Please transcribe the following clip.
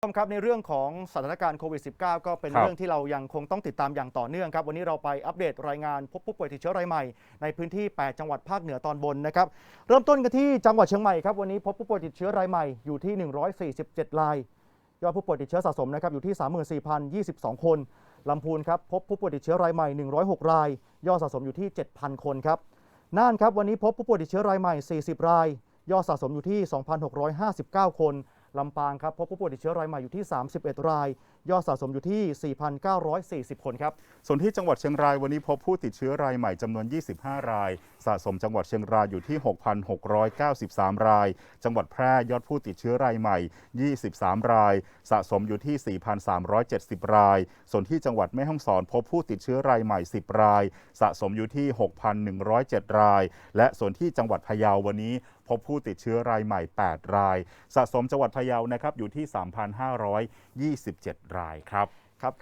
ผู้ชมครับในเรื่องของสถานการณ์โควิด -19 ก็เป็นครับเรื่องที่เรายังคงต้องติดตามอย่างต่อเนื่องครับ วันนี้เราไปอัปเดตรายงานพบผู้ป่วยติดเชื้อรายใหม่ ในพื้นที่ 8 จังหวัดภาคเหนือตอนบนนะครับ เริ่มต้นกันที่จังหวัดเชียงใหม่ครับ วันนี้พบผู้ป่วยติดเชื้อรายใหม่อยู่ที่ 147 ราย ยอดผู้ป่วยติดเชื้อสะสมนะครับอยู่ที่ 34,022 คนลำพูนครับพบผู้ป่วยติดเชื้อรายใหม่ 106 ราย ยอดสะสมอยู่ที่ 7,000 คนครับ น่านครับวันนี้พบผู้ป่วยติดเชื้อรายใหม่ 40 ราย ยอดสะสมอยู่ที่ 2,659 คน ลำปางครับพบผู้ป่วยติดเชื้อรายใหม่อยู่ที่ 31 ราย ยอดสะสมอยู่ที่ 4,940 คนครับ ส่วนที่จังหวัดเชียงรายวันนี้พบผู้ติดเชื้อรายใหม่จำนวน 25 ราย สะสมจังหวัดเชียงรายอยู่ที่ 6,693 ราย จังหวัดแพร่ยอดผู้ติดเชื้อรายใหม่ 23 ราย สะสมอยู่ที่ 4,370 ราย ส่วนที่จังหวัดแม่ฮ่องสอนพบผู้ติดเชื้อรายใหม่ 10 ราย สะสมอยู่ที่ 6,107 ราย และส่วนที่จังหวัดพะเยาวันนี้ พบผู้ติดเชื้อรายใหม่ 8 ราย สะสมจังหวัดพะเยานะครับอยู่ที่ 3,527 รายครับครับการ